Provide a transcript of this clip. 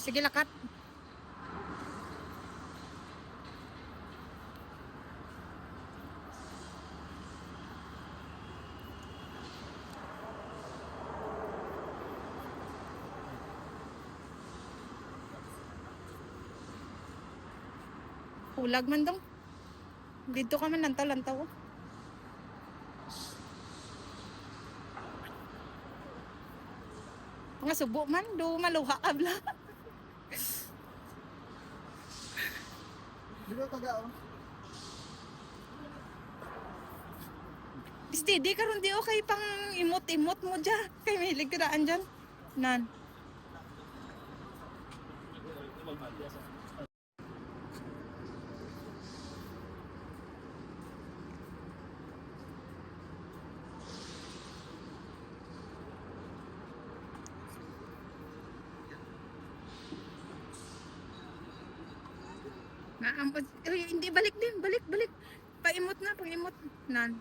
Sige, lakat. Hulag man dong. Dito ka man lantaw-lantaw. oh. Mga subo man, do maluha ka bla. Di ba taga oh? Steady karon di okay pang imot-imot mo dya. Kay may ligdaan dyan. Nan. Naamot. Uy, hindi balik din, balik, balik. Paimot na, paimot. Nan.